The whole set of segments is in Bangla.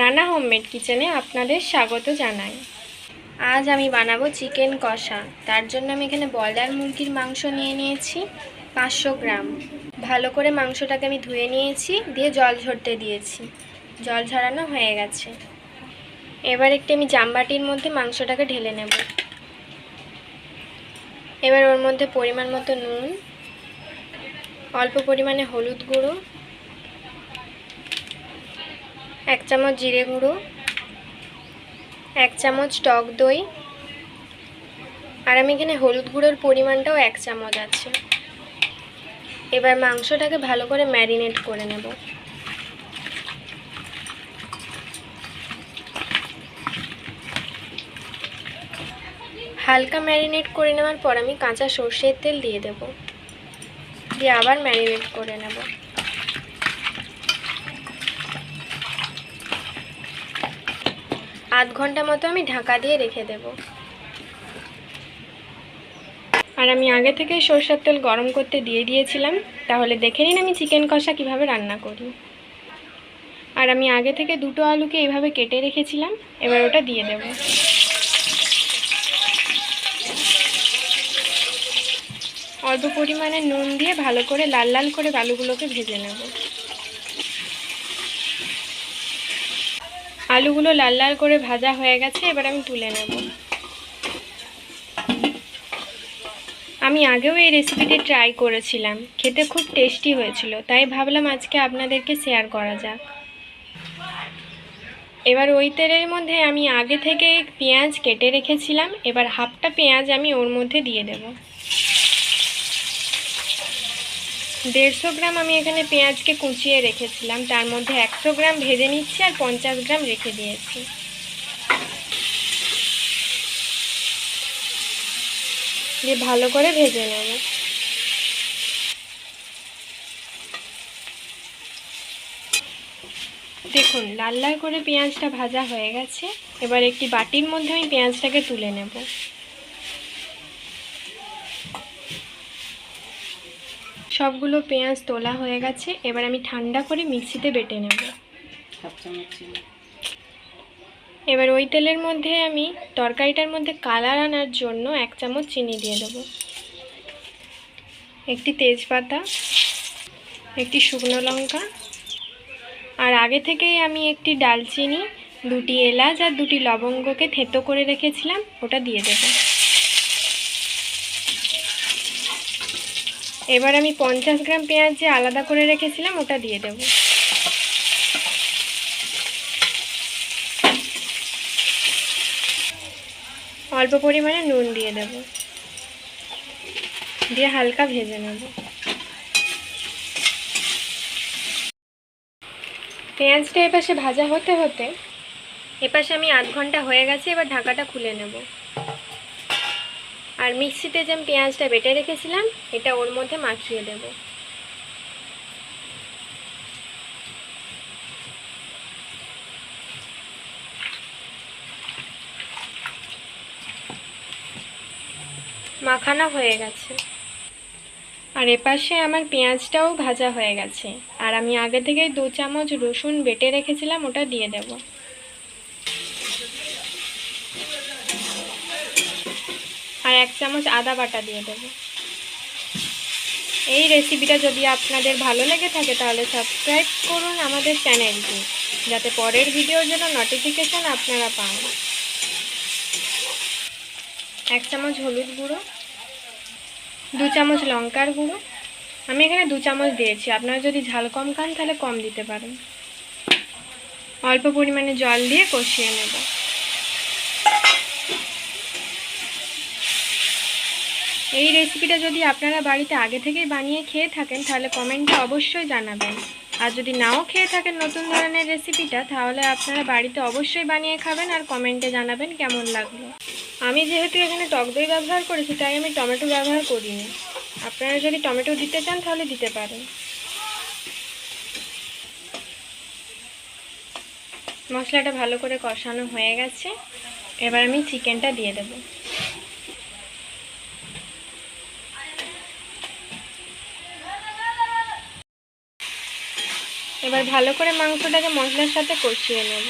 রানা হোমমেড কিচেনে আপনাদের স্বাগত জানাই। আজ আমি বানাবো চিকেন কষা। তার জন্য আমি এখানে ব্রয়লার মুরগির মাংস নিয়ে নিয়েছি পাঁচশো গ্রাম। ভালো করে মাংসটাকে আমি ধুয়ে নিয়েছি, দিয়ে জল ঝরতে দিয়েছি। জল ঝরানো হয়ে গেছে। এবার একটি আমি জামবাটির মধ্যে মাংসটাকে ঢেলে নেব। এবার ওর মধ্যে পরিমাণ মতো নুন, অল্প পরিমাণে হলুদ গুঁড়ো এক চামচ জিরে গুঁড়ো, এক চামচ টক দই, আর আমি এখানে হলুদ গুঁড়োর পরিমাণটাও এক চামচ আছে। এবার মাংসটাকে ভালো করে ম্যারিনেট করে নেব। হালকা ম্যারিনেট করে নেওয়ার পর আমি কাঁচা সর্ষের তেল দিয়ে দেব। দিয়ে আবার ম্যারিনেট করে নেব। আধ ঘণ্টা মতো আমি ঢাকা দিয়ে রেখে দেব। আর আমি আগে থেকেই সরষের তেল গরম করতে দিয়ে দিয়েছিলাম। তাহলে দেখে নিন আমি চিকেন কষা কীভাবে রান্না করি। আর আমি আগে থেকে দুটো আলুকে এইভাবে কেটে রেখেছিলাম। এবার ওটা দিয়ে দেব। অল্প পরিমাণে নুন দিয়ে ভালো করে লাল লাল করে আলুগুলোকে ভেজে নেব। আলুগুলো লাল লাল করে ভাজা হয়ে গেছে, এবার আমি তুলে নেব। আমি আগেও এই রেসিপিটি ট্রাই করেছিলাম, খেতে খুব টেস্টি হয়েছিল, তাই ভাবলাম আজকে আপনাদেরকে শেয়ার করা যাক। এবার ওই তেলের মধ্যে আমি আগে থেকে পেঁয়াজ কেটে রেখেছিলাম, এবার হাফটা পেঁয়াজ আমি ওর মধ্যে দিয়ে দেব। দেড়শো গ্রাম আমি এখানে পেঁয়াজকে কুচিয়ে রেখেছিলাম। তার মধ্যে একশো গ্রাম ভেজে নিচ্ছি আর পঞ্চাশ গ্রাম রেখে দিয়েছি। দিয়ে ভালো করে ভেজে নেব। দেখুন, লাল লাল করে পেঁয়াজটা ভাজা হয়ে গেছে। এবার একটি বাটির মধ্যে আমি পেঁয়াজটাকে তুলে নেব। সবগুলো পেঁয়াজ তোলা হয়ে গেছে, এবার আমি ঠান্ডা করে মিক্সিতে বেটে নেব। এবার ওই তেলের মধ্যে আমি তরকারিটার মধ্যে কালার আনার জন্য এক চামচ চিনি দিয়ে দেবো। একটি তেজপাতা, একটি শুকনো লঙ্কা, আর আগে থেকেই আমি একটি ডালচিনি, দুটি এলাচ আর দুটি লবঙ্গকে থেতো করে রেখেছিলাম, ওটা দিয়ে দেব। এবার আমি পঞ্চাশ গ্রাম পেঁয়াজ যে আলাদা করে রেখেছিলাম, ওটা দিয়ে দেব। অল্প পরিমাণে নুন দিয়ে দেব। দিয়ে হালকা ভেজে নেব। পেঁয়াজটা এপাশে ভাজা হতে হতে, এপাশে আমি আধ ঘণ্টা হয়ে গেছে, এবার ঢাকাটা খুলে নেব। আর মিক্সিতে যে পেঁয়াজটা বেটে রেখেছিলাম, এটা ওর মধ্যে মাখিয়ে দেব। মাখানো হয়ে গেছে। আর এপাশে আমার পেঁয়াজটাও ভাজা হয়ে গেছে। আর আমি আগে থেকে দু চামচ রসুন বেটে রেখেছিলাম, ওটা দিয়ে দেব। আর এক চামচ আদা বাটা দিয়ে দেব। এই রেসিপিটা যদি আপনাদের ভালো লেগে থাকে তাহলে সাবস্ক্রাইব করুন আমাদের চ্যানেলটি যাতে পরের ভিডিওর জন্য নোটিফিকেশান আপনারা পান। এক চামচ হলুদ গুঁড়ো, দু চামচ লঙ্কার গুঁড়ো, আমি এখানে দু চামচ দিয়েছি, আপনারা যদি ঝাল কম খান তাহলে কম দিতে পারেন। অল্প পরিমাণে জল দিয়ে কষিয়ে নেব। এই রেসিপিটা যদি আপনারা বাড়িতে আগে থেকেই বানিয়ে খেয়ে থাকেন, তাহলে কমেন্টে অবশ্যই জানাবেন। আর যদি নাও খেয়ে থাকেন নতুন ধরনের রেসিপিটা তাহলে আপনারা বাড়িতে অবশ্যই বানিয়ে খাবেন আর কমেন্টে জানাবেন কেমন লাগল। আমি যেহেতু এখানে টক দই ব্যবহার করেছি, তাই আমি টমেটো ব্যবহার করিনি। আপনারা যদি টমেটো দিতে চান, তাহলে দিতে পারেন। মশলাটা ভালো করে কষানো হয়ে গেছে। এবার আমি চিকেনটা দিয়ে দেব। এবার ভালো করে মাংসটাকে মশলার সাথে কষিয়ে নেব।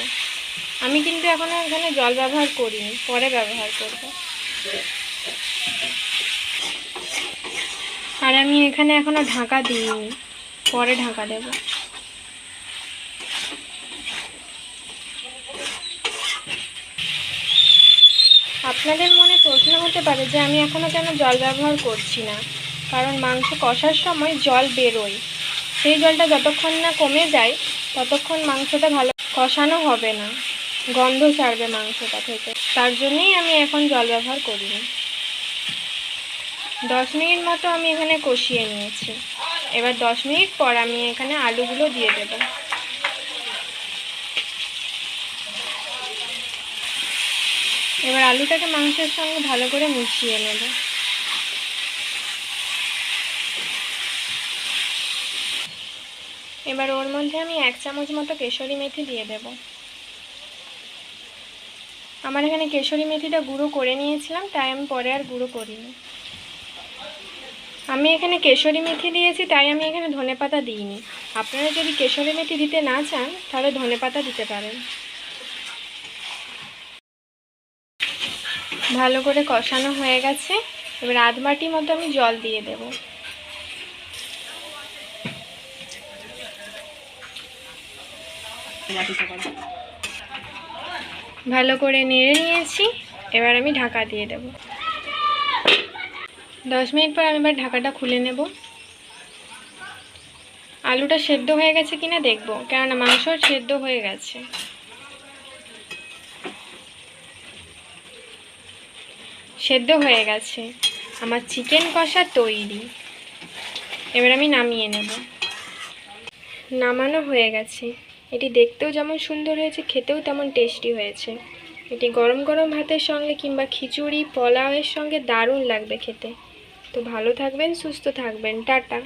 আমি কিন্তু এখনও এখানে জল ব্যবহার করিনি, পরে ব্যবহার করব। আর আমি এখানে এখনও ঢাকা দিইনি, পরে ঢাকা দেব। আপনাদের মনে প্রশ্ন হতে পারে যে আমি এখনও কেন জল ব্যবহার করছি না? কারণ মাংস কষার সময় জল বেরোয়। সেই জলটা যতক্ষণ না কমে যায়, ততক্ষণ মাংসটা ভালো কষানো হবে না। গন্ধ ছাড়বে মাংসটা থেকে। তার জন্যই আমি এখন জল ব্যবহার করিনি। দশ মিনিট মতো আমি এখানে কষিয়ে নিয়েছি। এবার দশ মিনিট পর আমি এখানে আলুগুলো দিয়ে দেব। এবার আলুটাকে মাংসের সঙ্গে ভালো করে মিশিয়ে নেব। এবার ওর মধ্যে আমি এক চামচ মতো কেশরি মেথি দিয়ে দেব। আমার এখানে কেশরি মেথিটা গুঁড়ো করে নিয়েছিলাম, তাই আমি পরে আর গুঁড়ো করিনি। আমি এখানে কেশরি মেথি দিয়েছি, তাই আমি এখানে ধনেপাতা দিইনি। আপনারা যদি কেশরি মেথি দিতে না চান, তাহলে ধনেপাতা দিতে পারেন। ভালো করে কষানো হয়ে গেছে। এবার আধ মতো আমি জল দিয়ে দেব। ভালো করে নেড়ে নিয়েছি। এবার আমি ঢাকা দিয়ে দেব। দশ মিনিট পর আমি এবার ঢাকাটা খুলে নেব। আলুটা সেদ্ধ হয়ে গেছে কিনা দেখব, কেননা মাংস সেদ্ধ হয়ে গেছে। সেদ্ধ হয়ে গেছে। আমার চিকেন কষা তৈরি। এবার আমি নামিয়ে নেব। নামানো হয়ে গেছে। এটি দেখতেও যেমন সুন্দর হয়েছে, খেতেও তেমন টেস্টি হয়েছে। এটি গরম গরম ভাতের সঙ্গে কিংবা খিচুড়ি, পোলাওয়ের সঙ্গে দারুণ লাগবে খেতে। তো ভালো থাকবেন, সুস্থ থাকবেন। টাটা।